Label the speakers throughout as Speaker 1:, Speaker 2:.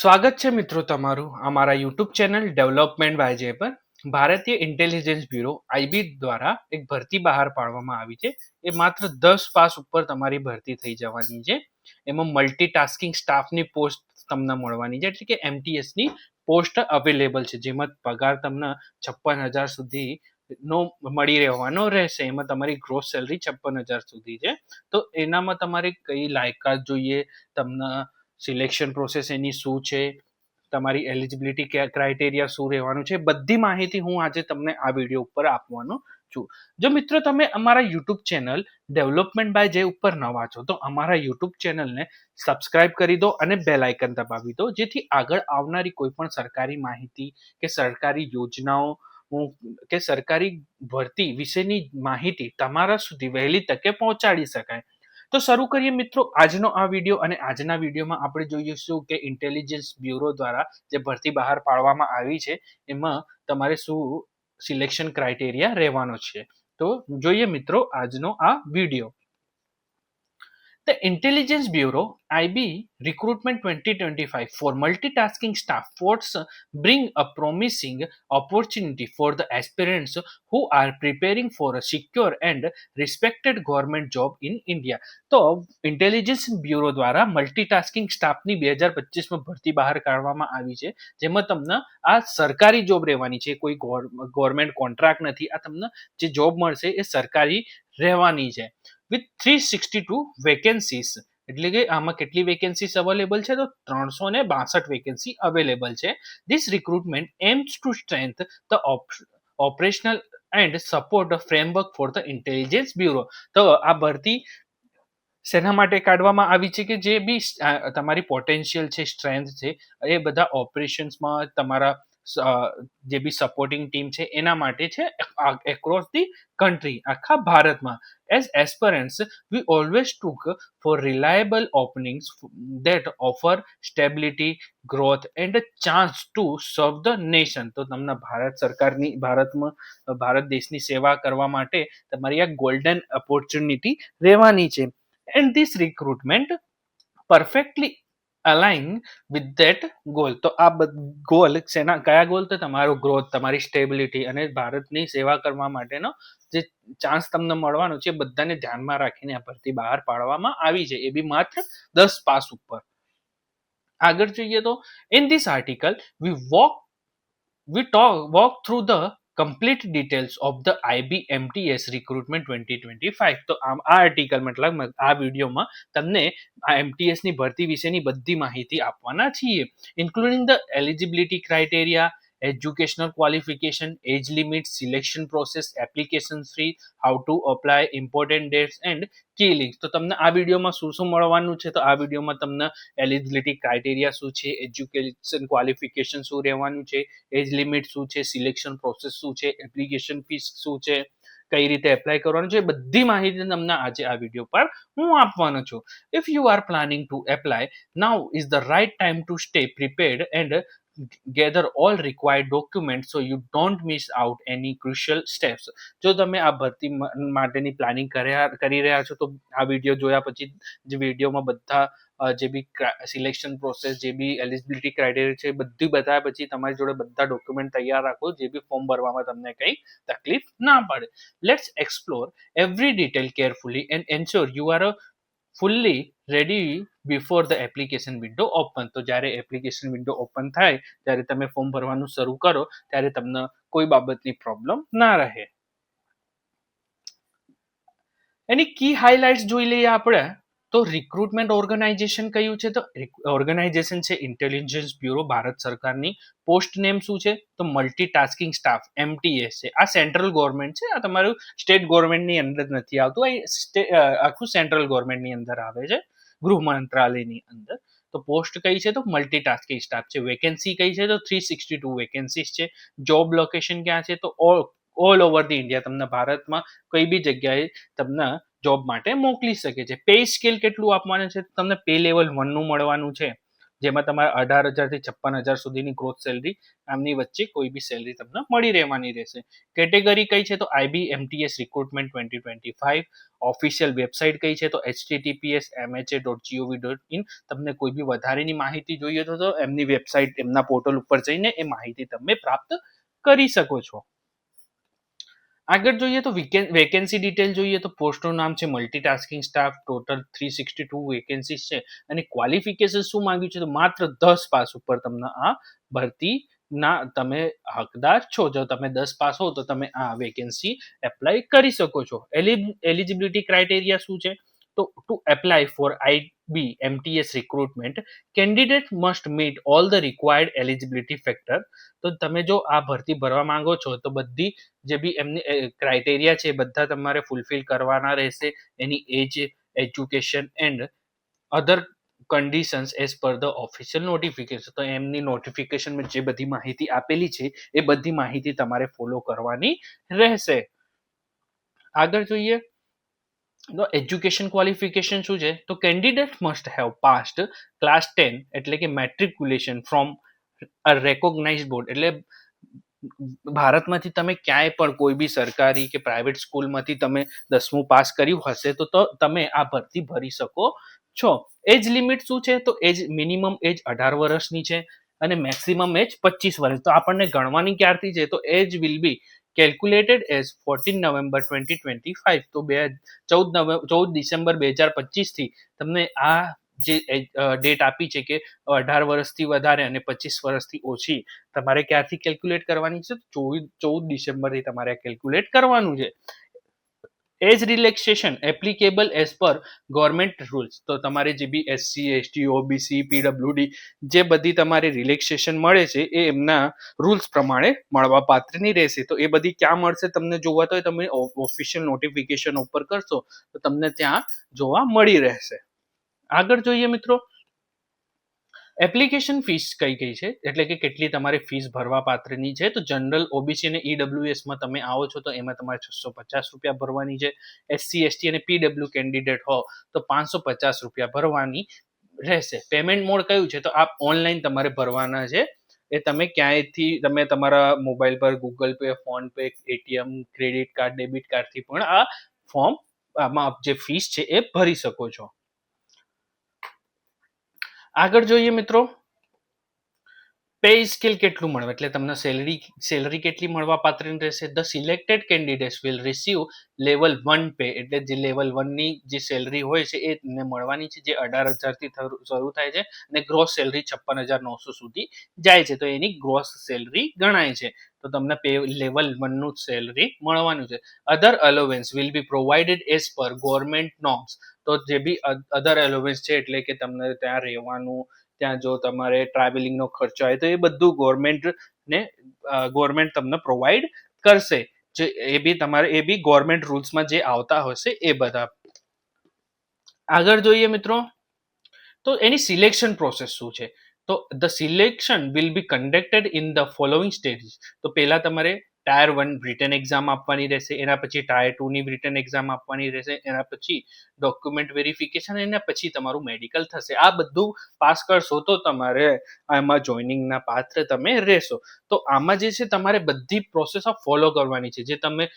Speaker 1: સ્વાગત છે મિત્રો તમારું અમારા યુટ્યુબ ચેનલ ડેવલપમેન્ટ વાયજે પર. ભારતીય ઇન્ટેલિજન્સ બ્યુરો આઈબી દ્વારા એક ભરતી બહાર પાડવામાં આવી છે. એ માત્ર દસ પાસ ઉપર તમારી ભરતી થઈ જવાની છે. એમાં મલ્ટીટાસ્કિંગ સ્ટાફની પોસ્ટ તમને મળવાની છે. એટલે કે એમટીએસની પોસ્ટ અવેલેબલ છે. જેમાં પગાર તમને છપ્પન હજાર સુધી નો મળી રહેવાનો રહેશે. એમાં તમારી ગ્રોસ સેલરી છપ્પન હજાર સુધી છે. તો એનામાં તમારે કઈ લાયકાત જોઈએ, તમને સિલેક્શન પ્રોસેસ એની શું છે, તમારી એલિજિબિલિટી ક્રાઇટેરિયા શું રહેવાનું છે, બધી માહિતી હું આજે તમને આ વીડિયો ઉપર આપવાનો છું. જો મિત્રો તમે અમારા યુટ્યુબ ચેનલ ડેવલપમેન્ટ બાય જે ઉપર નવા છો, તો અમારા યુટ્યુબ ચેનલને સબસ્ક્રાઇબ કરી દો અને બેલ આઇકન દબાવી દો, જેથી આગળ આવનારી કોઈ પણ સરકારી માહિતી કે સરકારી યોજનાઓ કે સરકારી ભરતી વિશેની માહિતી તમારા સુધી વહેલી તકે પહોંચાડી શકાય. તો શરૂ કરીએ મિત્રો આજનો આ વીડિયો અને આજના વિડીયોમાં આપણે જોઈશું કે ઇન્ટેલિજન્સ બ્યુરો દ્વારા જે ભરતી બહાર પાડવામાં આવી છે, એમાં તમારે શું સિલેક્શન ક્રાઇટેરિયા રહેવાનો છે. તો જોઈએ મિત્રો આજનો આ video The Intelligence Bureau IB Recruitment 2025 for multitasking staff force bring a promising opportunity for the aspirants who are preparing for a secure and respected government job in India. તો intelligence bureau દ્વારા multitasking સ્ટાફની બે હજાર પચીસમાં ભરતી બહાર કાઢવામાં આવી છે જેમાં તમને આ સરકારી જોબ રહેવાની છે કોઈ ગવર્મેન્ટ કોન્ટ્રાક્ટ નથી આ તમને જે જોબ મળશે એ સરકારી રહેવાની છે with three sixty two vacancies એટલે કે આમાં કેટલી વેકેન્સીસ અવેલેબલ છે? તો ત્રણસો ને બાસઠ વેકેન્સી અવેલેબલ છે. This recruitment aims to strength the operational and support framework for the intelligence bureau તો આ ભરતી શેના માટે કાઢવામાં આવી છે કે જે બી તમારી પોટેન્શિયલ છે સ્ટ્રેન્થ છે, એ બધા ઓપરેશન્સમાં તમારા જે બી સપોર્ટિંગ ટીમ છે, એના માટે છે એક્રોસ ધી કન્ટ્રી આખા ભારતમાં. As aspirants we always took for reliable openings that offer stability growth and chance to serve the nation તો તમને ભારત સરકારની, ભારતમાં, ભારત દેશની સેવા કરવા માટે તમારી આ ગોલ્ડન ઓપોર્ચ્યુનિટી રહેવાની છે. And this recruitment perfectly align with that goal તો આ ગોલ શેના, કયા ગોલ તો તમારો ગ્રોથ તમારી સ્ટેબિલિટી અને ભારતની સેવા કરવા માટેનો જે ચાન્સ તમને મળવાનો છે બધાને ધ્યાનમાં રાખીને આ ભરતી બહાર પાડવામાં આવી છે. એ બી માત્ર દસ પાસ ઉપર. આગળ જોઈએ તો in this article we walk we talk walk through the complete details of the IB MTS recruitment twenty twenty five તો આમ આ આર્ટિકલ મતલબ આ વિડીયોમાં તમને આ એમટીએસની ભરતી વિશેની બધી માહિતી આપવાના છીએ including the eligibility criteria educational qualification, age limit, selection process, application fee, how to apply, important dates and key links તો તમને આ વિડીયોમાં શું શું મળવાનું છે? તો આ વિડીયોમાં તમને એલિજિબિલિટી ક્રાઇટેરિયા શું છે? એજ્યુકેશન ક્વોલિફિકેશન શું રહેવાનું છે? એજ લિમિટ શું છે? સિલેક્શન પ્રોસેસ શું છે? એપ્લિકેશન ફીસ શું છે? કઈ રીતે એપ્લાય કરવાનું છે? બધી માહિતી તમને આજે આ વીડિયો પર હું આપવાનો છું. If you are planning to apply now is the right time to stay prepared and gather all required document so you don't miss out any crucial steps જો તમે આ ભરતી માટેની પ્લાનિંગ કર્યા, કરી રહ્યા છો, તો આ વીડિયો જોયા પછી જે વિડીયોમાં બધા જે બી સિલેક્શન પ્રોસેસ જે બી એલિજિબિલિટી ક્રાઇટેરિયા છે, બધી બતાવ્યા પછી તમારી જોડે બધા ડોક્યુમેન્ટ તૈયાર રાખો, જે બી ફોર્મ ભરવામાં તમને કંઈ તકલીફ ના પડે. Let's explore every detail carefully and ensure you are a fully ready before the application window open તો જ્યારે એપ્લિકેશન વિન્ડો ઓપન થાય, ત્યારે તમે ફોર્મ ભરવાનું શરૂ કરો, ત્યારે તમને કોઈ બાબતની પ્રોબ્લેમ ના રહે. એની કી હાઇલાઇટ્સ જોઈ લઈએ આપણે. તો રિક્રુટમેન્ટ ઓર્ગેનાઇઝેશન કયું છે? તો ઓર્ગેનાઇઝેશન છે ઇન્ટેલિજન્સ બ્યુરો ભારત સરકારની પોસ્ટ નેમ શું છે? તો મલ્ટી ટાસ્કિંગ સ્ટાફ એમટીએસ છે. આ સેન્ટ્રલ ગવર્મેન્ટ છે. આ તમારું સ્ટેટ ગવર્મેન્ટની અંદર નથી આવતું. આ આખું સેન્ટ્રલ ગવર્મેન્ટની અંદર આવે છે. ગૃહ મંત્રાલયની અંદર. તો પોસ્ટ કઈ છે? તો મલ્ટીટાસ્કિંગ સ્ટાફ છે. વેકેન્સી કઈ છે? તો થ્રી સિક્સટી ટુ વેકેન્સીસ છે. જોબ લોકેશન ક્યાં છે? તો ઓલ ઓવર ધી ઇન્ડિયા તમને ભારતમાં કોઈ બી જગ્યાએ તમને જોબ માટે મોકલી શકે છે. પે સ્કેલ કેટલું આપવાનું છે? તમને પે લેવલ વનનું મળવાનું છે. જેમાં તમારે અઢાર હજારથી છપ્પન હજાર સુધીની ગ્રોથ સેલરી આમની વચ્ચે કોઈ બી સેલરી તમને મળી રહેવાની રહેશે. કેટેગરી કઈ છે તો IB MTS recruitment twenty twenty five official website કઈ છે તો HTTPS MHA dot GOV dot in તમને કોઈ બી વધારેની માહિતી જોઈએ તો એમની વેબસાઇટ એમના પોર્ટલ ઉપર જઈને એ માહિતી તમે પ્રાપ્ત કરી શકો છો. આગળ જોઈએ તો વેકેન્સી ડિટેલ જોઈએ તો પોસ્ટનું નામ છે multitasking staff total three sixty two vacancies છે. અને ક્વોલિફિકેશન શું માંગ્યું છે તો માત્ર દસ પાસ ઉપર તમને આ ભરતી ના, તમે હકદાર છો. જો તમે દસ પાસ હો તો તમે આ વેકેન્સી એપ્લાય કરી શકો છો. એલિજિબિલિટી ક્રાઇટેરિયા શું છે? તો to apply for IB MTS recruitment candidate must meet all the required eligibility factor તો તમે જો આ ભરતી ભરવા માંગો છો, તો બધી જે બી એમની ક્રાઇટેરિયા છે બધા તમારે ફૂલફિલ કરવાના રહેશે. Any age education and other conditions as per the official notification તો એમની નોટિફિકેશનમાં જે બધી માહિતી આપેલી છે, એ બધી માહિતી તમારે ફોલો કરવાની રહેશે. આગળ જોઈએ. તો એજ્યુકેશન ક્વોલિફિકેશન શું છે? તો candidate must have passed class ten એટલે કે matriculation from a recognise board એટલે ભારતમાંથી તમે ક્યાંય પણ કોઈ બી સરકારી કે પ્રાઇવેટ સ્કૂલમાંથી તમે દસમું પાસ કર્યું હશે તો તમે આ ભરતી ભરી શકો છો. એજ લિમિટ શું છે? તો એજ મિનિમમ એજ અઢાર વર્ષની છે અને મેક્સિમમ એજ પચીસ વર્ષ. તો આપણને ગણવાની ક્યારથી છે? તો age will be calculated as fourteen November twenty twenty five તો બે, ચૌદ નવે, ચૌદ ડિસેમ્બર બે હજાર પચીસથી તમને આ જે ડેટ આપી છે કે અઢાર વર્ષથી વધારે અને પચીસ વર્ષથી ઓછી, તમારે ક્યારથી કેલ્ક્યુલેટ કરવાની છે? ચૌદ ચૌદ ડિસેમ્બરથી તમારે કેલ્ક્યુલેટ કરવાનું છે. Age relaxation applicable as per government rules તો તમારે જે બી એસસી એસટી ઓબીસી પીડબ્લ્યુડી જે બધી તમારે રિલેક્સેશન મળે છે, એ એમના રૂલ્સ પ્રમાણે મળવા પાત્રની રહેશે. તો એ બધી ક્યાં મળશે તમને જોવા તો તમે ઓફિશિયલ નોટિફિકેશન ઉપર કરશો, તો તમને ત્યાં જોવા મળી રહેશે. આગળ જોઈએ મિત્રો એપ્લિકેશન ફીસ કઈ કઈ છે? એટલે કે કેટલી તમારે ફીસ ભરવા પાત્રની છે? તો જનરલ ઓબીસી અને ઈડબ્લ્યુએસમાં તમે આવો છો તો એમાં તમારે છસો પચાસ રૂપિયા ભરવાની છે. એસસી એસટી અને પીડબ્લ્યુ કેન્ડિડેટ હો તો પાંચસો પચાસ રૂપિયા ભરવાની રહેશે. પેમેન્ટ મોડ કયું છે? તો આ ઓનલાઈન તમારે ભરવાના છે. એ તમે ક્યાંયથી, તમે તમારા મોબાઈલ પર Google Pay PhonePe ATM credit card debit કાર્ડથી પણ આ ફોર્મ આમાં જે ફીસ છે એ ભરી શકો છો. આગળ જોઈએ મિત્રો પે સ્કેલ કેટલું મળે? એટલે તમને સેલરી સેલરી કેટલી મળવા પાત્ર રહેશે? The selected candidates will receive level one pay એટલે જે લેવલ વનની જે સેલરી હોય છે, એ તમને મળવાની છે, જે અઢાર હજારથી શરૂ થાય છે, અને ગ્રોસ સેલરી છપ્પન હજાર નવસો સુધી જાય છે. તો એની ગ્રોસ સેલરી ગણાય છે. તો તમને પે લેવલ વનનું સેલરી મળવાનું છે. Other allowance will be provided as per government norms તો જે બી અધર એલોવેન્સ છે, એટલે કે તમને ત્યાં રહેવાનું ત્યાં જો તમારે ટ્રાવેલિંગનો ખર્ચો આવે તો એ બધું ગવર્મેન્ટ ને ગવર્મેન્ટ તમને પ્રોવાઈડ કરશે. જે એ બી તમારે, એ બી ગવર્મેન્ટ રૂલ્સમાં જે આવતા હશે એ બધા. આગળ જોઈએ મિત્રો, તો એની સિલેક્શન પ્રોસેસ શું છે? તો the selection will be conducted in the following stages તો પહેલાં તમારે ટાયર વન રિટર્ન એક્ઝામ આપવાની રહેશે, એના પછી ટાયર ટુની રિટર્ન એક્ઝામ આપવાની રહેશે, એના પછી ડોક્યુમેન્ટ વેરિફિકેશન એના પછી તમારું મેડિકલ થશે. આ બધું પાસ કરશો તો તમારે આમાં જોઈનિંગના પાત્ર તમે રહેશો. તો આમાં જે છે તમારે બધી પ્રોસેસ ફોલો કરવાની છે. જે તમે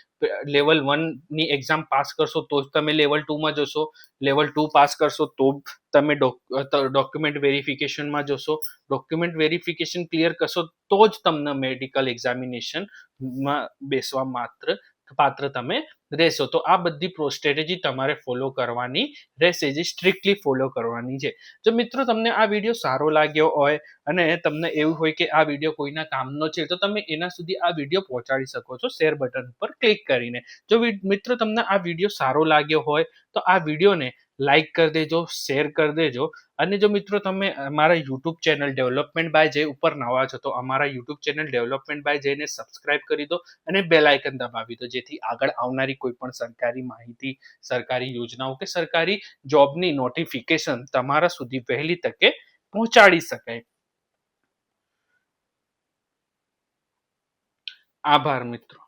Speaker 1: લેવલ વનની એક્ઝામ પાસ કરશો તો જ તમે લેવલ ટુમાં જશો લેવલ ટુ પાસ કરશો તો તમે ડોક્યુમેન્ટ વેરિફિકેશનમાં જોશો ડોક્યુમેન્ટ વેરિફિકેશન ક્લિયર કરશો તો જ તમને મેડિકલ એક્ઝામિનેશનમાં બેસવા માત્ર, પાત્ર તમે રહેશો. તો આ બધી સ્ટ્રેટેજી તમારે ફોલો કરવાની રહેશે, જે સ્ટ્રિક્ટલી ફોલો કરવાની છે. જો મિત્રો તમને આ વીડિયો સારો લાગ્યો હોય અને તમને એવું હોય કે આ વીડિયો કોઈના કામનો છે, તો તમે એના સુધી આ વીડિયો પહોંચાડી શકો છો શેર બટન પર ક્લિક કરીને. જો મિત્રો તમને આ વીડિયો સારો લાગ્યો હોય, તો આ વિડીયોને લાઈક કરી દેજો શેર કરી દેજો. અને જો મિત્રો તમે અમારા યુટ્યુબ ચેનલ ડેવલપમેન્ટ બાય જે ઉપર નવા છો, તો અમારા યુટ્યુબ ચેનલ ડેવલપમેન્ટ બાય જઈને સબસ્ક્રાઇબ કરી દો અને બેલ આઇકન દબાવી દો, જેથી આગળ આવનારી કોઈ પણ સરકારી માહિતી, સરકારી યોજનાઓ કે સરકારી જોબની નોટિફિકેશન તમારા સુધી વહેલી તકે પહોંચાડી શકાય. આભાર મિત્રો.